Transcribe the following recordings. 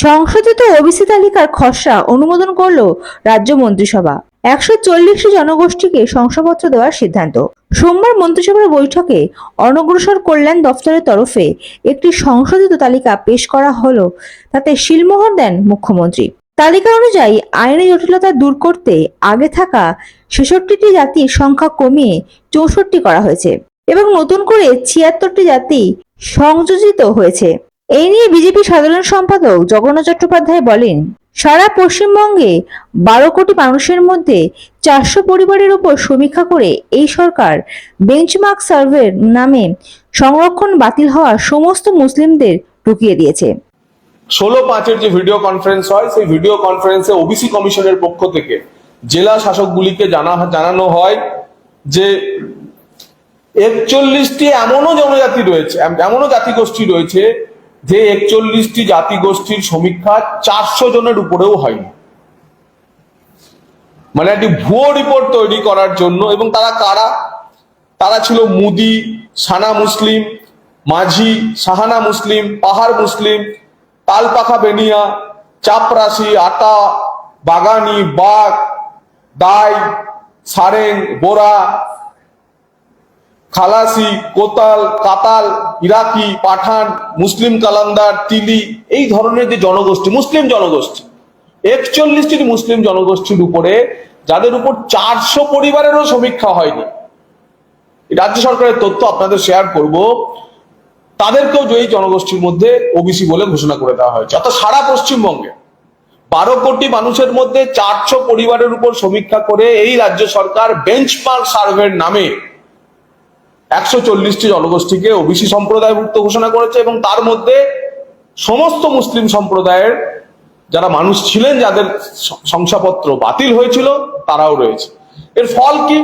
সংশোধিত ওবিসি তালিকার খসড়া অনুমোদন করল রাজ্য মন্ত্রিসভা। একশো চল্লিশটি জনগোষ্ঠীকে শংসাপত্র দেওয়ার সিদ্ধান্ত। সোমবার মন্ত্রিসভার বৈঠকে অনগ্রসর কল্যাণ দফতরের তরফে একটি সংশোধিত তালিকা পেশ করা হলো, তাতে শিলমোহর দেন মুখ্যমন্ত্রী। তালিকা অনুযায়ী আইনি জটিলতা দূর করতে আগে থাকা ছেষট্টিটি জাতির সংখ্যা কমিয়ে চৌষট্টি করা হয়েছে এবং নতুন করে ছিয়াত্তরটি জাতি সংযোজিত হয়েছে। এই নিয়ে বিজেপি সাধারণ সম্পাদক জগন্নাথ চট্টোপাধ্যায় বলেন, সারা পশ্চিমবঙ্গে বারো কোটি মানুষের মধ্যে চারশো পরিবারের উপর সমীক্ষা করে এই সরকার বেঞ্চমার্ক সার্ভের নামে সংরক্ষণ বাতিল হওয়া সমস্ত মুসলিমদের ঢুকিয়ে দিয়েছে। ষোলো পাঁচের যে ভিডিও কনফারেন্স হয়, সেই ভিডিও কনফারেন্সে ওবিসি কমিশনের পক্ষ থেকে জেলা শাসকগুলিকে জানা, জানানো হয় যে একচল্লিশটি এমনও জনজাতি রয়েছে এমনও জাতিগোষ্ঠী রয়েছে যে একচল্লিশটি জাতিগোষ্ঠীর সমীক্ষা চারশো জনের উপরেও হয়নি। মানে একটি ভুয়ো রিপোর্ট তৈরি করার জন্য এবং তারা কারা? তারা ছিল মুদি, সানা মুসলিম, মাঝি, সাহানা মুসলিম, পাহাড় মুসলিম, তালপাখা বেনিয়া, চাপরাশি, আটা, বাগানি বাগ দাই, সারেং, বোরা খালাসি, কোতাল, কাতাল, ইরাকি, পাঠান, মুসলিম কালান্দার তিলি, এই ধরনের যে জনগোষ্ঠী, মুসলিম জনগোষ্ঠী, একচল্লিশটি মুসলিম জনগোষ্ঠীর উপরে যাদের উপর চারশো পরিবারেরও সমীক্ষা হয়নি। রাজ্য সরকারের তথ্য আপনাদের শেয়ার করব। তাদেরকেও এই জনগোষ্ঠীর মধ্যে ওবিসি বলে ঘোষণা করে দেওয়া হয়েছে। অর্থাৎ সারা পশ্চিমবঙ্গে বারো কোটি মানুষের মধ্যে চারশো পরিবারের উপর সমীক্ষা করে এই রাজ্য সরকার বেঞ্চমার্ক সার্ভের নামে একশো চল্লিশটি জনগোষ্ঠীকে ওবিসি সম্প্রদায়ভুক্ত ঘোষণা করেছে এবং তার মধ্যে সমস্ত মুসলিম সম্প্রদায়ের যারা মানুষ ছিলেন, যাদের শংসাপত্র বাতিল হয়েছিল, তারাও রয়েছে। এর ফল কি?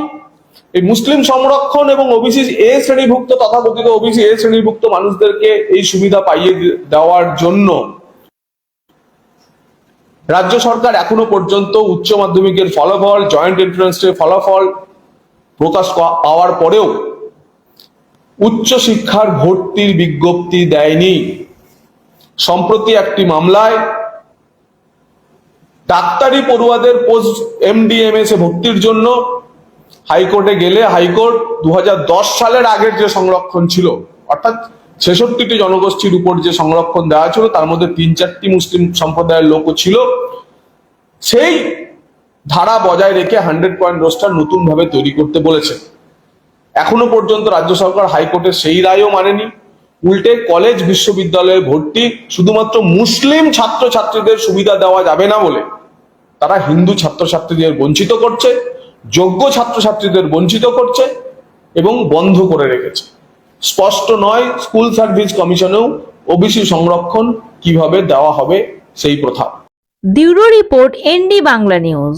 এই মুসলিম সংরক্ষণ এবং ওবিসি এ শ্রেণীভুক্ত তথাকথিত ওবিসি এ শ্রেণীভুক্ত মানুষদেরকে এই সুবিধা পাইয়ে দেওয়ার জন্য রাজ্য সরকার এখনও পর্যন্ত উচ্চ মাধ্যমিকের ফলাফল, জয়েন্ট এন্ট্রান্সের ফলাফল প্রকাশ পাওয়ার পরেও উচ্চ শিক্ষার ভর্তির বিজ্ঞপ্তি দেয়নি। সম্প্রতি একটি মামলায় ডাক্তারি পড়ুয়াদের পোস্ট এমডিএমএস এ ভর্তির জন্য হাইকোর্টে গেলে হাইকোর্ট দু সালের আগের যে সংরক্ষণ ছিল, অর্থাৎ ছেষট্টিটি জনগোষ্ঠীর উপর যে সংরক্ষণ দেওয়া ছিল, তার মধ্যে তিন চারটি মুসলিম সম্প্রদায়ের লোকও ছিল। সেই ধারা বজায় রেখে হান্ড্রেড পয়েন্ট রোস্টার নতুন ভাবে তৈরি করতে বলেছে। এখনও পর্যন্ত রাজ্য সরকার হাইকোর্টের সেই রায়ও মানেনি। উল্টে কলেজ বিশ্ববিদ্যালয়ে ভর্তি শুধুমাত্র মুসলিম ছাত্রছাত্রীদের সুবিধা দেওয়া যাবে না বলে তারা হিন্দু ছাত্রছাত্রীদের বঞ্চিত করছে, যোগ্য ছাত্রছাত্রীদের বঞ্চিত করছে এবং বন্ধ করে রেখেছে। স্পষ্ট নয় স্কুল সার্ভিস কমিশনেও ওবিসি সংরক্ষণ কীভাবে দেওয়া হবে সেই প্রথা। Bureau report ND Bangla news.